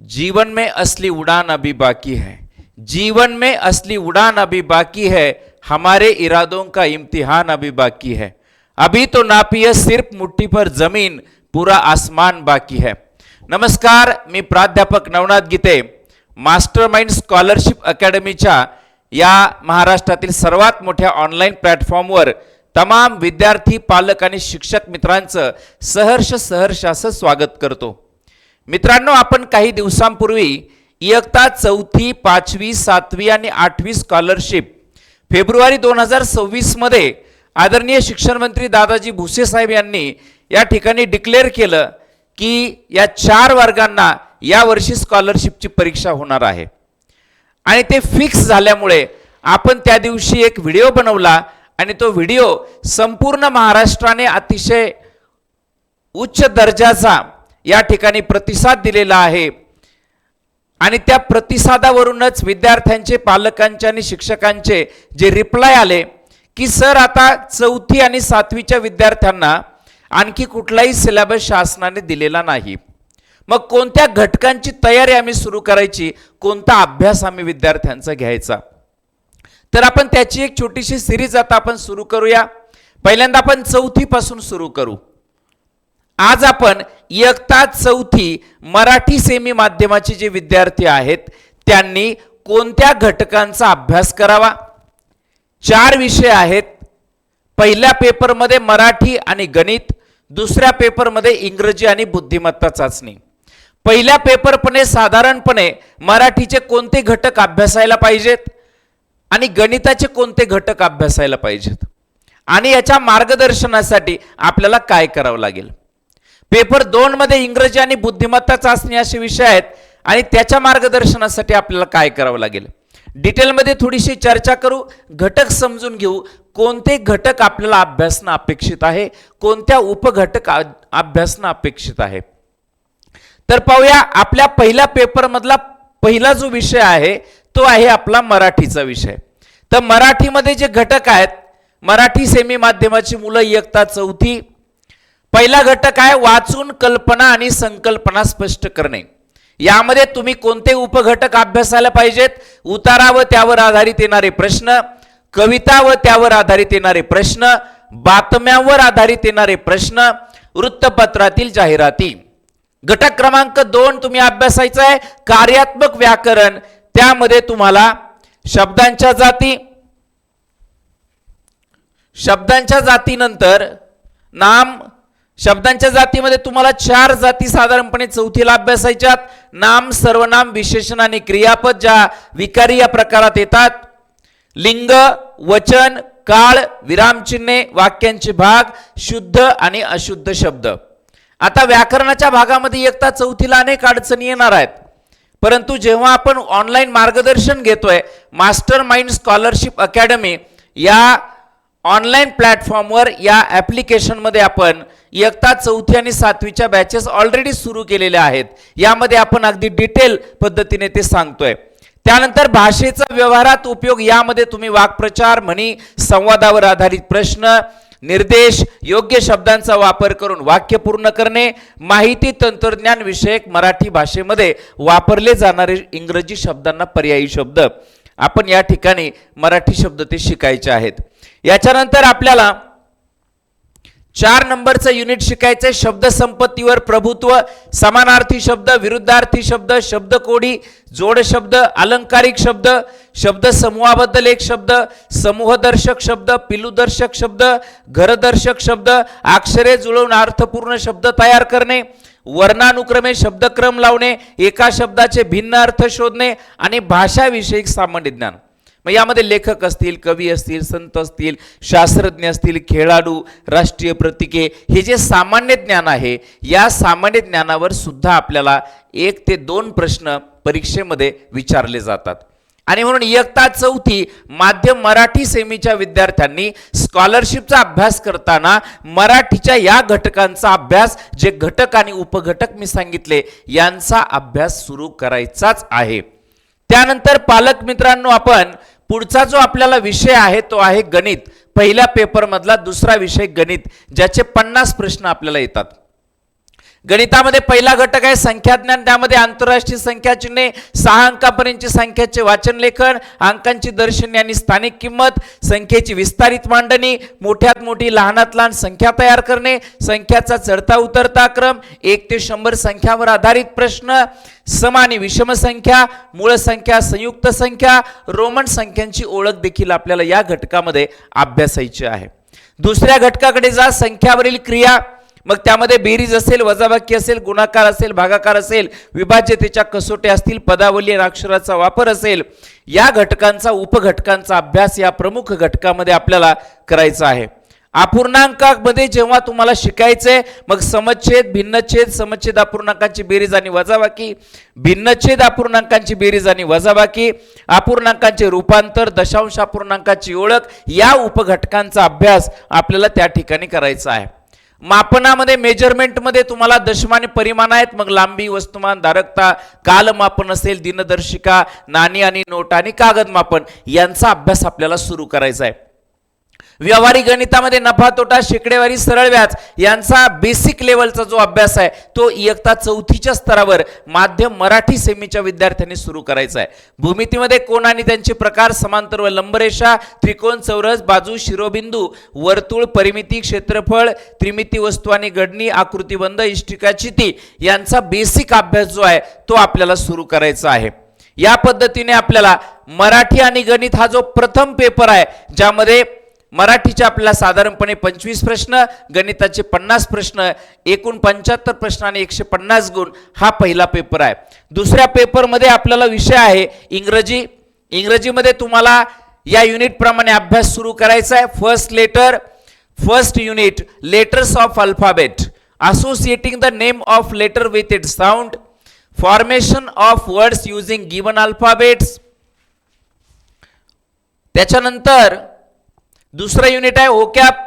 जीवन में असली उड़ान अभी बाकी है। जीवन में असली उड़ान अभी बाकी है। हमारे इरादों का इम्तिहान अभी बाकी है। अभी तो नापिय सिर्फ मुट्ठी पर जमीन पूरा आसमान बाकी है। नमस्कार मी प्राध्यापक नवनाथ गीते मास्टरमाइंड स्कॉलरशिप अकॅडमीच्या या महाराष्ट्रातील सर्वात मोठ्या ऑनलाईन प्लॅटफॉर्मवर तमाम विद्यार्थी पालक आणि शिक्षक मित्रांचं सहर्ष सहर्षाचं स्वागत करतो. मित्रांनो आपण काही दिवसांपूर्वी इयत्ता चौथी पाचवी सातवी आणि आठवी स्कॉलरशिप फेब्रुवारी दोन हजार सव्वीसमध्ये आदरणीय शिक्षणमंत्री दादाजी भुसे साहेब यांनी या ठिकाणी डिक्लेअर केलं की या चार वर्गांना यावर्षी स्कॉलरशिपची परीक्षा होणार आहे. आणि ते फिक्स झाल्यामुळे आपण त्या दिवशी एक व्हिडिओ बनवला आणि तो व्हिडिओ संपूर्ण महाराष्ट्राने अतिशय उच्च दर्जाचा या ठिकाणी प्रतिसाद दिलेला आहे. आणि त्या प्रतिसादावरूनच विद्यार्थ्यांचे पालकांचे आणि शिक्षकांचे जे रिप्लाय आले की सर आता चौथी आणि सातवीच्या विद्यार्थ्यांना आणखी कुठलाही सिलेबस शासनाने दिलेला नाही. मग कोणत्या घटकांची तयारी आम्ही सुरू करायची? कोणता अभ्यास आम्ही विद्यार्थ्यांचा घ्यायचा? तर आपण त्याची एक छोटीशी सिरीज आता आपण सुरू करूया. पहिल्यांदा आपण चौथीपासून सुरू करू. आज आपण इयत्ता चौथी मराठी सेमी माध्यमाचे जे विद्यार्थी आहेत त्यांनी कोणत्या घटकांचा अभ्यास करावा? चार विषय आहेत. पहिल्या पेपरमध्ये मराठी आणि गणित दुसऱ्या पेपरमध्ये इंग्रजी आणि बुद्धिमत्ता चाचणी. पहिल्या पेपरपणे साधारणपणे मराठीचे कोणते घटक अभ्यासायला पाहिजेत आणि गणिताचे कोणते घटक अभ्यासायला पाहिजेत? आणि याच्या मार्गदर्शनासाठी आपल्याला काय करावं लागेल? पेपर दोन मध्ये इंग्रजी आणि बुद्धिमत्ता चाचणी असे विषय आहेत. आणि त्याच्या मार्गदर्शनासाठी आपल्याला काय करावं लागेल? डिटेलमध्ये थोडीशी चर्चा करू घटक समजून घेऊ कोणते घटक आपल्याला अभ्यासणं अपेक्षित आहे कोणत्या उपघटक अभ्यासणं अपेक्षित आहे? तर पाहूया आपल्या पहिल्या पेपरमधला पहिला जो विषय आहे तो आहे आपला मराठीचा विषय. तर मराठीमध्ये जे घटक आहेत मराठी सेमी माध्यमाची मुलं इयत्ता चौथी पहिला घटक आहे वाचून कल्पना आणि संकल्पना स्पष्ट करणे. यामध्ये तुम्ही कोणते उपघटक अभ्यासायला पाहिजेत? उतारा व त्यावर आधारित येणारे प्रश्न कविता व त्यावर आधारित येणारे प्रश्न बातम्यांवर आधारित येणारे प्रश्न वृत्तपत्रातील जाहिराती. घटक क्रमांक दोन तुम्ही अभ्यासायचा आहे कार्यात्मक व्याकरण. त्यामध्ये तुम्हाला शब्दांच्या जाती शब्दांच्या जातीनंतर नाम शब्दांच्या जातीमध्ये तुम्हाला चार जाती साधारणपणे चौथीला अभ्यासायच्यात. नाम सर्वनाम विशेषण आणि क्रियापद ज्या विकारी या प्रकारात येतात. लिंग वचन काळ विरामचिन्हे वाक्यांचे भाग शुद्ध आणि अशुद्ध शब्द. आता व्याकरणाच्या भागामध्ये एकता चौथीला अनेक अडचणी येणार आहेत. परंतु जेव्हा आपण ऑनलाईन मार्गदर्शन घेतोय मास्टर माइंड स्कॉलरशिप अकॅडमी या ऑनलाईन प्लॅटफॉर्मवर या ॲप्लिकेशनमध्ये आपण इयत्ता चौथी आणि सातवीच्या बॅचेस ऑलरेडी सुरू केलेल्या आहेत. यामध्ये आपण अगदी डिटेल पद्धतीने ते सांगतोय. त्यानंतर भाषेचा व्यवहारात उपयोग यामध्ये तुम्ही वाक्प्रचार म्हणी संवादावर आधारित प्रश्न निर्देश योग्य शब्दांचा वापर करून वाक्य पूर्ण करणे माहिती तंत्रज्ञान विषयक मराठी भाषेमध्ये वापरले जाणारे इंग्रजी शब्दांना पर्यायी शब्द. आपण या ठिकाणी मराठी शब्द ते शिकायचे आहेत. याच्यानंतर आपल्याला चार नंबरचं युनिट शिकायचं शब्द संपत्तीवर प्रभुत्व समानार्थी शब्द विरुद्धार्थी शब्द शब्दकोडी जोड शब्द अलंकारिक शब्द शब्द समूहाबद्दल एक शब्द समूहदर्शक शब्द पिलुदर्शक शब्द घरदर्शक शब्द अक्षरे जुळवून अर्थपूर्ण शब्द तयार करणे वर्णानुक्रमे शब्दक्रम लावणे एका शब्दाचे भिन्न अर्थ शोधणे आणि भाषाविषयक सामान्य ज्ञान. मग यामध्ये लेखक असतील कवी असतील संत असतील शास्त्रज्ञ असतील खेळाडू राष्ट्रीय प्रतीके हे जे सामान्य ज्ञान आहे या सामान्य ज्ञानावर सुद्धा आपल्याला एक ते दोन प्रश्न परीक्षेमध्ये विचारले जातात. आणि म्हणून इयत्ता चौथी माध्यम मराठी सेमीच्या विद्यार्थ्यांनी स्कॉलरशिपचा अभ्यास करताना मराठीच्या या घटकांचा अभ्यास जे घटक आणि उपघटक मी सांगितले यांचा अभ्यास सुरू करायचाच आहे. त्यानंतर पालक मित्रांनो आपण पुढचा जो आपल्याला विषय आहे तो आहे गणित. पहिल्या पेपरमधला दुसरा विषय गणित ज्याचे पन्नास प्रश्न आपल्याला येतात. गणितामध्ये पहिला घटक आहे संख्याज्ञान त्यामध्ये आंतरराष्ट्रीय संख्या चिन्हे सहा अंकापर्यंतची संख्याचे वाचन लेखन अंकांची दर्शनी आणि स्थानिक किंमत संख्येची विस्तारित मांडणी मोठ्यात मोठी लहानात लहान संख्या तयार करणे संख्याचा चढता उतरता क्रम एक ते शंभर संख्यावर आधारित प्रश्न सम आणि विषम संख्या मूळ संख्या संयुक्त संख्या रोमन संख्यांची ओळख देखील आपल्याला या घटकामध्ये अभ्यासायची आहे. दुसऱ्या घटकाकडे जा संख्यावरील क्रिया मग त्यामध्ये बेरीज असेल वजाबाकी असेल गुणाकार असेल भागाकार असेल विभाज्यतेच्या कसोट्या असतील पदावली आणि अक्षराचा वापर असेल या घटकांचा उपघटकांचा अभ्यास या प्रमुख घटकामध्ये आपल्याला करायचा आहे. अपूर्णांकामध्ये जेव्हा तुम्हाला शिकायचंय मग समच्छेद भिन्नच्छेद समच्छेद अपूर्णांकांची बेरीज आणि वजाबाकी भिन्नच्छेद अपूर्णांकांची बेरीज आणि वजाबाकी अपूर्णांकांचे रूपांतर दशांश अपूर्णांकाची ओळख या उपघटकांचा अभ्यास आपल्याला त्या ठिकाणी करायचा आहे. मापनामध्ये मेजरमेंटमध्ये तुम्हाला दशमाने परिमाण आहेत. मग लांबी वस्तुमान धारकता कालमापन असेल दिनदर्शिका नाणी आणि नोट आणि कागद मापन यांचा अभ्यास आपल्याला सुरू करायचा आहे. व्यवहारिक गणितामध्ये नफा तोटा शेकडेवारी सरळ व्याज यांचा बेसिक लेवलचा जो अभ्यास आहे तो इयत्ता चौथीच्या स्तरावर माध्यम मराठी सेमीच्या विद्यार्थ्यांनी सुरू करायचा आहे. भूमितीमध्ये कोण आणि त्यांचे प्रकार समांतर व लंबरेषा त्रिकोण चौरस बाजू शिरोबिंदू वर्तुळ परिमिती क्षेत्रफळ त्रिमिती वस्तू आणि गडणी आकृतीबंध इष्टिका चिती यांचा बेसिक अभ्यास जो आहे तो आपल्याला सुरू करायचा आहे. या पद्धतीने आपल्याला मराठी आणि गणित हा जो प्रथम पेपर आहे ज्यामध्ये मराठीचे आपल्याला साधारणपणे पंचवीस प्रश्न गणिताचे पन्नास प्रश्न एकूण पंच्याहत्तर प्रश्न आणि एकशे पन्नास गुण हा पहिला पेपर आहे. दुसऱ्या पेपरमध्ये आपल्याला विषय आहे इंग्रजी. इंग्रजीमध्ये तुम्हाला या युनिटप्रमाणे अभ्यास सुरू करायचा आहे. First letter first unit letters of alphabet associating the name of letter with it sound formation of words using given alphabets त्याच्यानंतर दुसरं युनिट आहे ओकॅप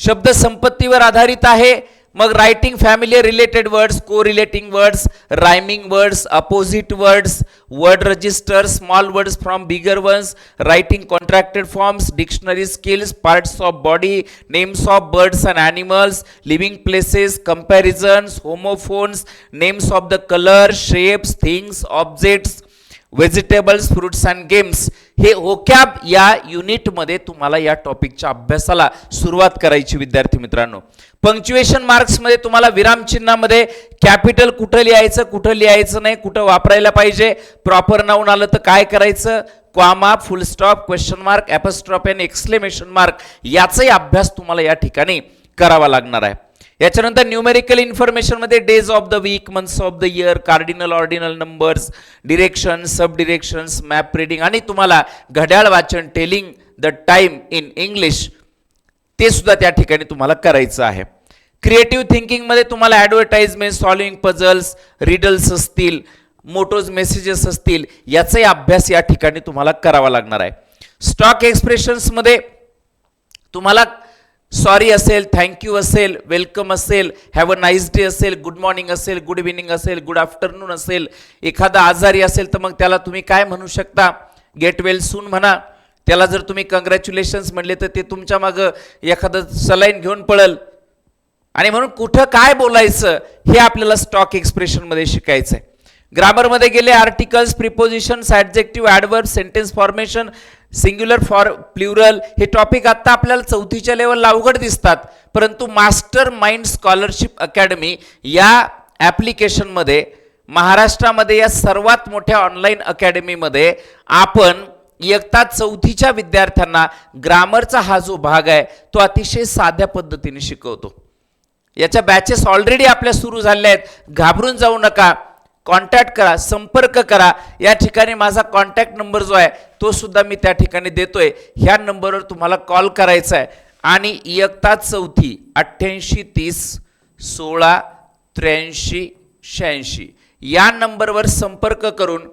शब्द संपत्तीवर आधारित आहे. मग writing family related words correlating words rhyming words opposite words word register small words from bigger ones writing contracted forms dictionary skills parts of body names of birds and animals living places comparisons homophones names of the colour shapes things objects vegetables fruits and games हे vocab या युनिटमध्ये तुम्हाला या टॉपिकच्या अभ्यासाला सुरुवात करायची विद्यार्थी मित्रांनो. पंक्च्युएशन मार्क्समध्ये तुम्हाला विरामचिन्हामध्ये कॅपिटल कुठं लिहायचं कुठं लिहायचं नाही कुठं वापरायला पाहिजे प्रॉपर नाऊन आलं तर काय करायचं? Comma full stop question mark apostrophe and exclamation mark याचाही अभ्यास तुम्हाला या ठिकाणी करावा लागणार आहे. याच्यानंतर numerical इन्फॉर्मेशनमध्ये days of the week months of the year cardinal ordinal numbers direction sub directions map reading आणि तुम्हाला घड्याळ वाचन telling the time in English ते सुद्धा त्या ठिकाणी तुम्हाला करायचं आहे. क्रिएटिव्ह थिंकिंगमध्ये तुम्हाला ॲडव्हर्टाइजमेंट सॉल्विंग पझल्स रिडल्स असतील मोटोज मेसेजेस असतील याचाही अभ्यास या ठिकाणी तुम्हाला करावा लागणार आहे. स्टॉक एक्सप्रेशन्समध्ये तुम्हाला सॉरी असेल थँक्यू असेल वेलकम असेल हॅव अ नाईस डे असेल गुड मॉर्निंग असेल गुड इव्हिनिंग असेल गुड आफ्टरनून असेल एखादा आजारी असेल तर मग त्याला तुम्ही काय म्हणू शकता? गेट वेल सून म्हणा. त्याला जर तुम्ही कंग्रॅच्युलेशन्स म्हणले तर ते तुमच्या मागं एखादं सलाईन घेऊन पळल. आणि म्हणून कुठं काय बोलायचं हे आपल्याला स्टॉक एक्सप्रेशनमध्ये शिकायचं आहे ग्रामरमध्ये गेले articles prepositions adjective adverb sentence formation singular for plural हे टॉपिक आत्ता आपल्याला चौथीच्या लेवलला अवघड दिसतात. परंतु मास्टर माइंड स्कॉलरशिप अकॅडमी या ॲप्लिकेशनमध्ये महाराष्ट्रामध्ये या सर्वात मोठ्या ऑनलाईन अकॅडमीमध्ये आपण इयत्ता चौथीच्या विद्यार्थ्यांना ग्रामरचा हा जो भाग आहे तो अतिशय साध्या पद्धतीने शिकवतो. याच्या बॅचेस ऑलरेडी आपल्या सुरू झाल्या आहेत. घाबरून जाऊ नका. कॉन्टॅक्ट करा संपर्क करा. या ठिकाणी माझा कॉन्टॅक्ट नंबर जो आहे तो सुद्धा मी त्या ठिकाणी देतोय. ह्या नंबरवर तुम्हाला कॉल करायचा आहे. आणि इयत्ता चौथी अठ्ठ्याऐंशी तीस सोळा त्र्याऐंशी शहाऐंशी. या नंबरवर संपर्क करून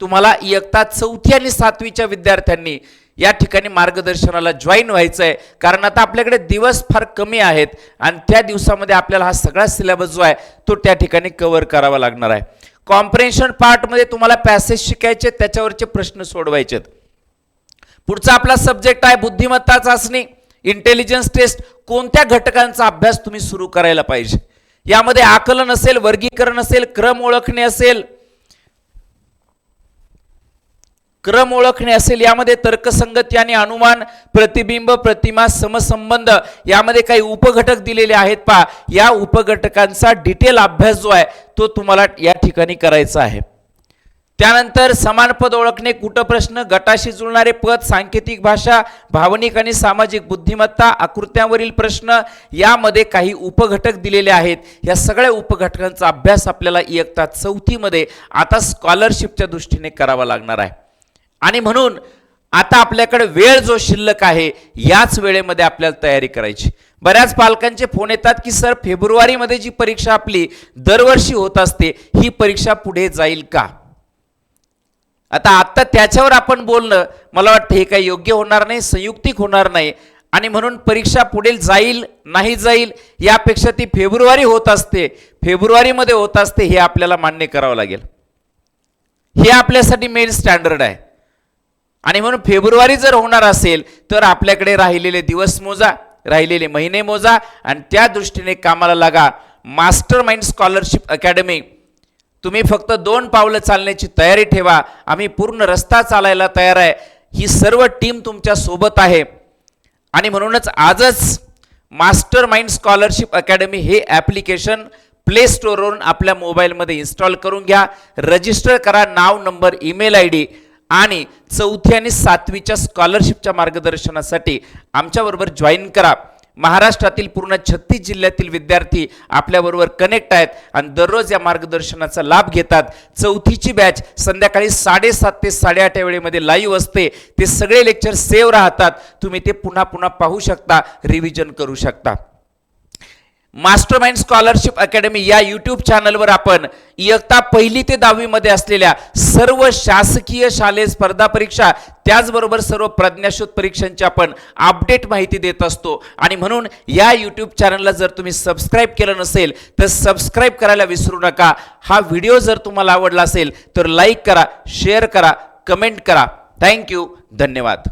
तुम्हाला इयत्ता चौथी आणि सातवीच्या विद्यार्थ्यांनी या ठिकाणी मार्गदर्शनाला जॉईन व्हायचं आहे कारण आता आपल्याकडे दिवस फार कमी आहेत आणि त्या दिवसामध्ये आपल्याला हा सगळा सिलेबस जो आहे तो त्या ठिकाणी कव्हर करावा लागणार आहे. कॉम्प्रेन्शन पार्टमध्ये तुम्हाला पॅसेज शिकायचे त्याच्यावरचे प्रश्न सोडवायचे पुढचा आपला सब्जेक्ट आहे बुद्धिमत्ता चाचणी. इंटेलिजन्स टेस्ट कोणत्या घटकांचा अभ्यास तुम्ही सुरू करायला पाहिजे? यामध्ये आकलन असेल वर्गीकरण असेल क्रम ओळखणे असेल क्रम ओळखणे असेल यामध्ये तर्कसंगती आणि अनुमान प्रतिबिंब प्रतिमा समसंबंध यामध्ये काही उपघटक दिलेले आहेत पा या उपघटकांचा डिटेल अभ्यास जो आहे तो तुम्हाला या ठिकाणी करायचा आहे. त्यानंतर समान पद ओळखणे कुटप्रश्न गटाशी जुळणारे पद सांकेतिक भाषा भावनिक आणि सामाजिक बुद्धिमत्ता आकृत्यांवरील प्रश्न यामध्ये काही उपघटक दिलेले आहेत. या सगळ्या उपघटकांचा अभ्यास आपल्याला इयत्ता चौथीमध्ये आता स्कॉलरशिपच्या दृष्टीने करावा लागणार आहे. आणि म्हणून आता आपल्याकडे वेळ जो शिल्लक आहे याच वेळेमध्ये आपल्याला तयारी करायची. बऱ्याच पालकांचे फोन येतात की सर फेब्रुवारीमध्ये जी परीक्षा आपली दरवर्षी होत असते ही परीक्षा पुढे जाईल का? आता आत्ता त्याच्यावर आपण बोलणं मला वाटतं हे काही योग्य होणार नाही संयुक्तिक होणार नाही. आणि म्हणून परीक्षा पुढे जाईल नाही जाईल यापेक्षा ती फेब्रुवारी होत असते फेब्रुवारीमध्ये होत असते हे आपल्याला मान्य करावं लागेल. हे आपल्यासाठी मेन स्टँडर्ड आहे. आणि म्हणून फेब्रुवारी जर होणार असेल तर आपल्याकडे राहिलेले दिवस मोजा राहिलेले महिने मोजा आणि त्या दृष्टीने कामाला लागा. मास्टर माइंड स्कॉलरशिप अकॅडमी तुम्ही फक्त दोन पावलं चालण्याची तयारी ठेवा. आम्ही पूर्ण रस्ता चालायला तयार आहे. ही सर्व टीम तुमच्यासोबत आहे. आणि म्हणूनच आजच मास्टर माइंड स्कॉलरशिप अकॅडमी हे ॲप्लिकेशन प्ले स्टोअरवरून आपल्या मोबाईलमध्ये इन्स्टॉल करून घ्या. रजिस्टर करा. नाव नंबर ईमेल आय डी आणि चौथी आणि सातवीच्या स्कॉलरशिपच्या मार्गदर्शनासाठी आमच्याबरोबर जॉईन करा. महाराष्ट्रातील पूर्ण छत्तीस जिल्ह्यातील विद्यार्थी आपल्याबरोबर कनेक्ट आहेत आणि दररोज या मार्गदर्शनाचा लाभ घेतात. चौथीची बॅच संध्याकाळी साडेसात ते साडेआठ या वेळेमध्ये लाईव्ह असते. ते सगळे लेक्चर सेव्ह राहतात. तुम्ही ते पुन्हा पुन्हा पाहू शकता रिव्हिजन करू शकता. मास्टर माइंड स्कॉलरशिप अकॅडमी या यूट्यूब चॅनलवर आपण इयत्ता पहिली ते दहावीमध्ये असलेल्या सर्व शासकीय शालेय स्पर्धा परीक्षा त्याचबरोबर सर्व प्रज्ञाशोध परीक्षांची आपण अपडेट माहिती देत असतो. आणि म्हणून या यूट्यूब चॅनलला जर तुम्ही सबस्क्राईब केलं नसेल तर सबस्क्राईब करायला विसरू नका. हा व्हिडिओ जर तुम्हाला आवडला असेल तर लाईक करा शेअर करा कमेंट करा. थँक्यू धन्यवाद.